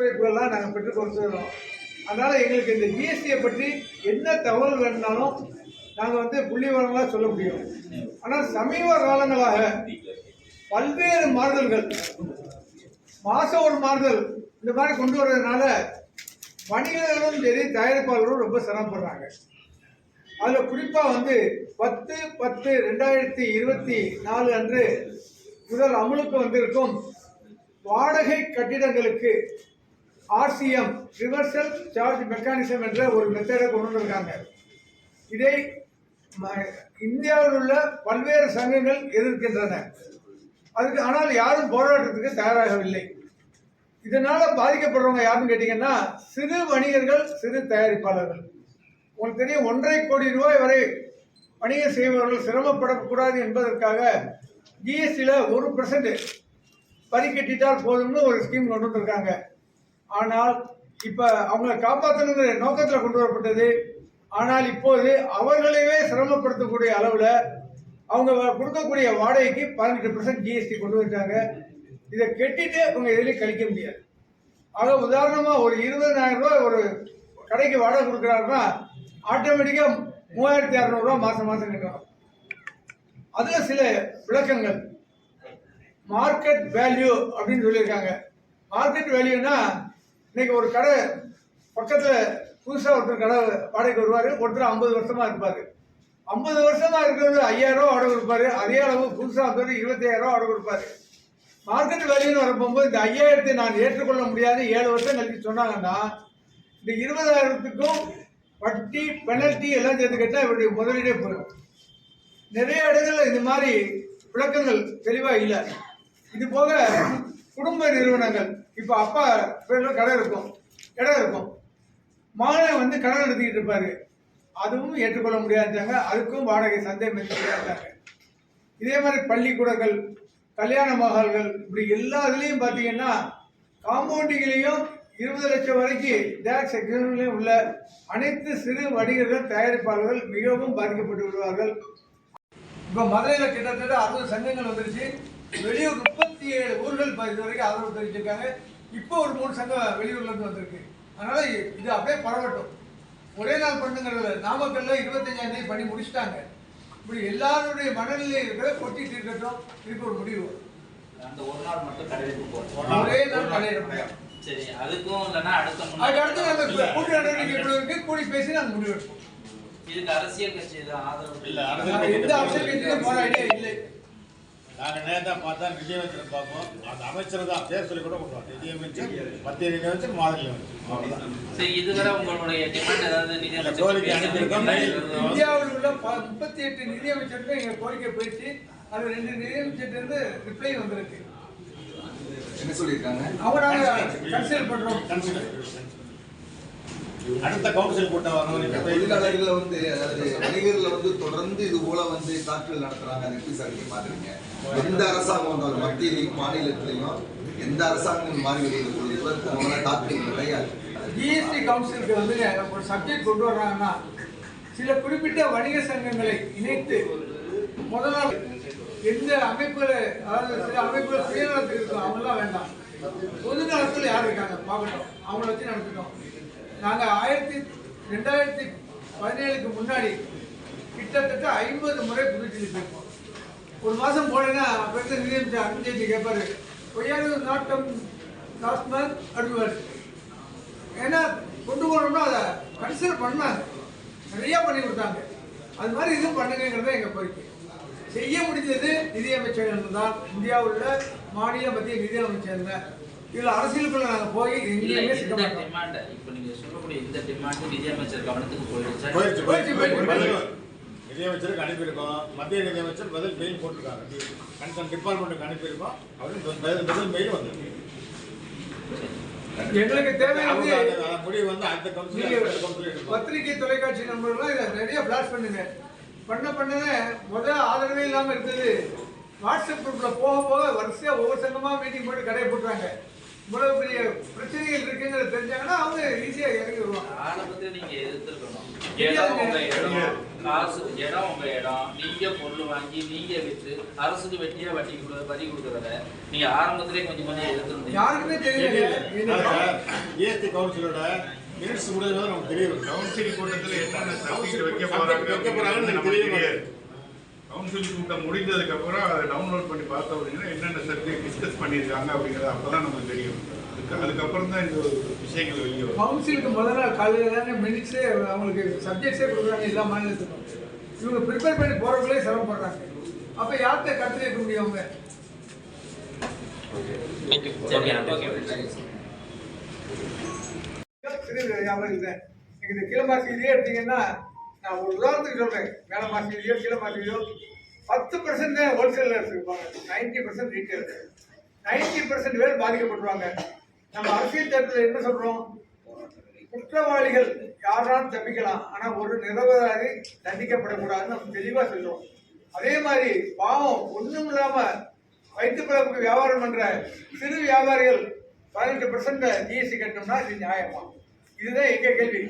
தான் நாங்கள் பெற்றுக் கொடுத்துருக்கோம். அதனால் எங்களுக்கு இந்த ஜிஎஸ்டியை பற்றி என்ன தகவல் வேணுனாலும் நாங்கள் வந்து புள்ளிவரங்களாக சொல்ல முடியும். ஆனால் சமீப காலங்களாக பல்வேறு மாறுதல்கள் மாதம் ஒரு மாறுதல் இந்த மாதிரி கொண்டு வர்றதுனால வணிகர்களும் சரி தயாரிப்பாளர்களும் ரொம்ப சிரமப்படுறாங்க. அதில் குறிப்பாக வந்து பத்து பத்து ரெண்டாயிரத்தி இருபத்தி நாலு அன்று முதல் அமலுக்கு வந்திருக்கும் வாடகை கட்டிடங்களுக்கு ஆர்சிஎம் ரிவர்சல் சார்ஜ் மெக்கானிசம் என்ற ஒரு மெத்தடை கொண்டு வந்திருக்காங்க. இதை இந்தியாவில் உள்ள பல்வேறு சங்கங்கள் எதிர்க்கின்றன. அதுக்கு ஆனால் யாரும் போராட்டத்துக்கு தயாராகவில்லை. இதனால் பாதிக்கப்படுறவங்க யாருன்னு கேட்டிங்கன்னா சிறு வணிகர்கள் சிறு தயாரிப்பாளர்கள். உங்களுக்கு தெரியும் ஒன்றரை கோடி ரூபாய் வரை வணிகம் செய்பவர்கள் சிரமப்படக்கூடாது என்பதற்காக ஜிஎஸ்டியில் ஒரு பர்சன்ட் வரி கட்டிட்டால் போதும்னு ஒரு ஸ்கீம் கொண்டு வந்திருக்காங்க. ஆனால் இப்போ அவங்கள காப்பாற்றணுங்கிற நோக்கத்தில் கொண்டு வரப்பட்டது. ஆனால் இப்போது அவர்களையே சிரமப்படுத்தக்கூடிய அளவில் அவங்க கொடுக்கக்கூடிய வாடகைக்கு பதினெட்டு பர்சன்ட் ஜிஎஸ்டி கொண்டு வந்துட்டாங்க. இதை கெட்டிட்டு அவங்க எதிலையும் கழிக்க முடியாது. ஆக உதாரணமாக ஒரு இருபதாயிரம் ரூபாய் ஒரு கடைக்கு வாடகை கொடுக்குறாருன்னா ஆட்டோமேட்டிக்காக மூவாயிரத்தி இரநூறுவா மாதம் மாதம் கட்டணும். அதில் சில விளக்கங்கள். மார்க்கெட் வேல்யூ அப்படின்னு சொல்லியிருக்காங்க. மார்க்கெட் வேல்யூனா இன்னைக்கு ஒரு கடை பக்கத்தில் புதுசாக ஒருத்தர் கடை வாடகைக்கு வருவார் ஒருத்தர் ஐம்பது வருஷமா இருப்பார். ஐம்பது வருஷமா இருக்கிறது ஐயாயிரம் ரூபா வாடகை கொடுப்பாரு. அதே அளவு புதுசாக வந்தவர் இருபத்தாயிரம் ரூபா வாடகை கொடுப்பாரு. மார்க்கெட் வேல்யூன்னு வரப்போகும்போது இந்த ஐயாயிரத்தை நான் ஏற்றுக்கொள்ள முடியாது. ஏழு வருஷம் கழிச்சு சொன்னாங்கன்னா இந்த இருபதாயிரத்துக்கும் வட்டி பெனல்ட்டி எல்லாம் சேர்த்து கேட்டால் இவருடைய முதலீடே போயிடும். நிறைய இடங்கள்ல இந்த மாதிரி விளக்கங்கள் தெளிவாக இல்லை. இது போக குடும்ப நிறுவனங்கள். இப்போ அப்பா பேரில் கடை இருக்கும். இடம் இருக்கும். மகனை வந்து கடன் நடத்திக்கிட்டு இருப்பாரு. அதுவும் ஏற்றுக்கொள்ள முடியாதாங்க அதுக்கும் வாடகை சந்தேகம் முடியாதாங்க இதே மாதிரி பள்ளிக்கூடங்கள் கல்யாண மகால்கள் இப்படி எல்லா இதுலேயும் பார்த்தீங்கன்னா காம்பவுண்டிங்லேயும் இருபது லட்சம் வரைக்கும் டேக்ஸ் எக்ஸாம்லையும் உள்ள அனைத்து சிறு வணிகர்கள் தயாரிப்பாளர்கள் மிகவும் பாதிக்கப்பட்டு விடுவார்கள். இப்போ மதுரையில் கிட்டத்தட்ட அறுபது சங்கங்கள் வந்துருச்சு. வெளியூர் முப்பத்தி ஏழு ஊர்கள் இப்ப இது வரைக்கும் ஆதரவு தெரிவிச்சிருக்காங்க. இப்போ ஒரு மூணு சங்கம் வெளியூர்ல இருந்து வந்திருக்கு. அதனால இது அப்படியே பரவட்டும். ஒரே நாள் பண்ணுங்கிறது நாமக்கல்ல இருபத்தஞ்சாம் தேதி பண்ணி முடிச்சிட்டாங்க. இப்படி எல்லாருடைய மனநிலை இருக்கிற கொட்டிட்டு இருக்கட்டும். இதுக்கு ஒரு முடிவு. அந்த ஒரு நாள் மட்டும் கடைக்கு போகும் ஒரே நாள் கலையிட சரி அதுக்கும் இல்லைன்னா அடுத்த அதுக்கு அடுத்து நம்ம முன்னாடி கூட்டு நடவடிக்கை எப்படி இருக்கு? கூடி பேசி நாங்கள் முடிவு எடுப்போம். இதுக்கு அரசியல் கட்சி ஆதரவு இல்ல, அரசியல் எந்த அவசர கட்சியிலும் போற ஐடியா இல்லை. நாங்க நேரத்தா பார்த்தா நிதியமைச்சர் பார்ப்போம். அந்த அமைச்சர் தான். பேர் சொல்லி கூட கொடுப்போம் நிதியமைச்சர் மத்திய நிதியமைச்சர் மாதிரி. சரி இதுவரை உங்களுடைய டிமாண்ட் ஏதாவது நிதி இல்ல, கோரிக்கை அனுப்பியிருக்கோம். இந்தியாவில் உள்ள ப- முப்பத்தி எட்டு நிதியமைச்சருக்கு எங்க கோரிக்கை போயிடுச்சு. அது ரெண்டு நிதியமைச்சர்ல இருந்து ரிப்ளை வந்திருக்கு. என்ன சொல்லியிருக்காங்க? அவங்க நாங்க கன்சிடர் பண்றோம். Consider. அடுத்த கவுன்சில் கூட்டம் வரணும் தொழிலாளர்களை வந்து அதாவது வணிகர்களை வந்து தொடர்ந்து இது போல வந்து தாக்குதல் நடத்துறாங்க அதை எப்படி சார் பாக்குறீங்க எந்த அரசாங்கம் வந்தாலும் மத்தியிலையும் மாநிலத்திலையும் எந்த அரசாங்கம் மாறி வருகிறது பொழுது இவருக்கு அவங்கள தாக்குதல் கிடையாது. ஜிஎஸ்டி கவுன்சிலுக்கு வந்து ஒரு சப்ஜெக்ட் கொண்டு வர்றாங்கன்னா சில குறிப்பிட்ட வணிக சங்கங்களை இணைத்து முதல் நாள் எந்த அமைப்புல அதாவது சில அமைப்புகள் சுயநலத்தில் இருக்கும் அவங்களாம் வேண்டாம். பொது நலத்தில் யார் இருக்காங்க? பார்க்கட்டும். அவங்கள வச்சு நடத்திட்டோம் நாங்கள் ஆயிரத்தி ரெண்டாயிரத்தி பதினேழுக்கு முன்னாடி கிட்டத்தட்ட ஐம்பது முறை புதுச்சேரி போயிருக்கோம். ஒரு மாதம் போனேன்னா அப்போ நிதியமைச்சர் அருண்ஜேட்லி கேட்பாரு ஒய்யாரு நாட்டம் லாஸ்ட் மந்த் அடுவார் ஏன்னா கொண்டு போனோம்னா அதை கன்சிடர் பண்ணாங்க. நிறையா பண்ணி கொடுத்தாங்க. அது மாதிரி இதுவும் பண்ணுங்கிறது எங்கள் கோரிக்கை. செய்ய முடிஞ்சது நிதியமைச்சர்கள் தான். இந்தியாவில் உள்ள மாநில மத்திய நிதியமைச்சர் இதில் அரசியலுக்குள்ள நாங்கள் போய் எங்கேயுமே சிக்க இந்த மாட்டோம். டிமாண்ட் இப்ப நீங்க சொல்லக்கூடிய இந்த டிமாண்ட் நிதியமைச்சர் கவனத்துக்கு போயிடுச்சா? போயிடுச்சு போயிடுச்சு போயிடுச்சு, நிதியமைச்சருக்கு அனுப்பியிருக்கோம். மத்திய நிதியமைச்சர் பதில் மெயில் போட்டிருக்காங்க கன்சர்ன் டிபார்ட்மெண்ட்டுக்கு அனுப்பியிருக்கோம். அவருக்கு பதில் மெயில் வந்திருக்கு. எங்களுக்கு தேவை அவங்க வந்து அந்த- அந்த முடிவு வந்து அடுத்த கவுன்சில் நீங்க அடுத்த கவுன்சில் எடுக்கும் பத்திரிகை தொலைக்காட்சி நண்பர்கள்லாம் இதை நிறைய ஃபிளாஷ் பண்ணுங்க. பண்ண பண்ணவே முதல் ஆதரவே இல்லாமல் இருந்தது. வாட்ஸ்அப் குரூப்பில் போக போக வரிசையாக ஒவ்வொரு சங்கமாக மீட்டிங் போட்டு கடையை போட்டுறாங்க. இவ்வளவு பெரிய பிரச்சனைகள் இருக்குங்கிறத தெரிஞ்சாங்கன்னா அவங்க ஈஸியாக இறங்கி வருவாங்க. ஆரம்பத்துல நீங்க எதிர்த்திருக்கணும். இடம் உங்க இடம். காசு இடம் உங்க இடம். நீங்க பொருள் வாங்கி நீங்க விற்று அரசுக்கு வெட்டியா வட்டி கொடு- வரி கொடுக்கறத நீங்க ஆரம்பத்திலே கொஞ்சம் கொஞ்சம் எடுத்துருந்தீங்க யாருக்குமே தெரியல. ஜிஎஸ்டி கவுன்சிலோட மினிட்ஸ் முடிஞ்சது நமக்கு தெரியும் கவுன்சில் கூட்டத்தில் என்னென்ன வைக்க போறாங்க வைக்க போறாங்கன்னு தெரிய தெரியாது. கவுன்சில் கூட்டம் முடிந்ததுக்கு அப்புறம் அதை டவுன்லோட் பண்ணி பார்த்தோம் அப்படின்னா என்னென்ன சப்ஜெக்ட் டிஸ்கஸ் பண்ணியிருக்காங்க அப்படிங்கிறது அப்பதான் நமக்கு தெரியும். அதுக்கு அதுக்கப்புறம் தான் இந்த விஷயங்கள் வெளியே வரும். கவுன்சிலுக்கு முதல் நாள் காலையில் தானே மினிட்ஸே அவங்களுக்கு சப்ஜெக்ட்ஸே கொடுக்குறாங்க எல்லா மாநிலத்துக்கும். இவங்க ப்ரிப்பேர் பண்ணி போகிறவங்களே சிரமப்படுறாங்க அப்போ யார்கிட்ட கருத்து கேட்க முடியும் அவங்க? தான் கீழ மாசிலேயே எடுத்தீங்கன்னா நான் ஒரு உதாரணத்துக்கு சொல்றேன். மேலே மாசிலேயோ கீழே மாசிலேயோ பத்து பர்சன்ட் தான் ஹோல்சேலர்ஸ் இருப்பாங்க ninety percent retail ninety percent பேர் பாதிக்கப்படுவாங்க நம்ம அரசியல் தேர்தலில் என்ன சொல்றோம்? குற்றவாளிகள் யாராலும் தப்பிக்கலாம். ஆனால் ஒரு நிரபராதி தண்டிக்கப்படக்கூடாதுன்னு நம்ம தெளிவாக சொல்றோம். அதே மாதிரி பாவம் ஒன்றும் இல்லாமல் வைத்து பிறப்புக்கு வியாபாரம் பண்ணுற சிறு வியாபாரிகள் பதினெட்டு பர்சன்ட் ஜிஎஸ்டி கட்டணும்னா இது நியாயமா? இதுதான் எங்கள் கேள்வி.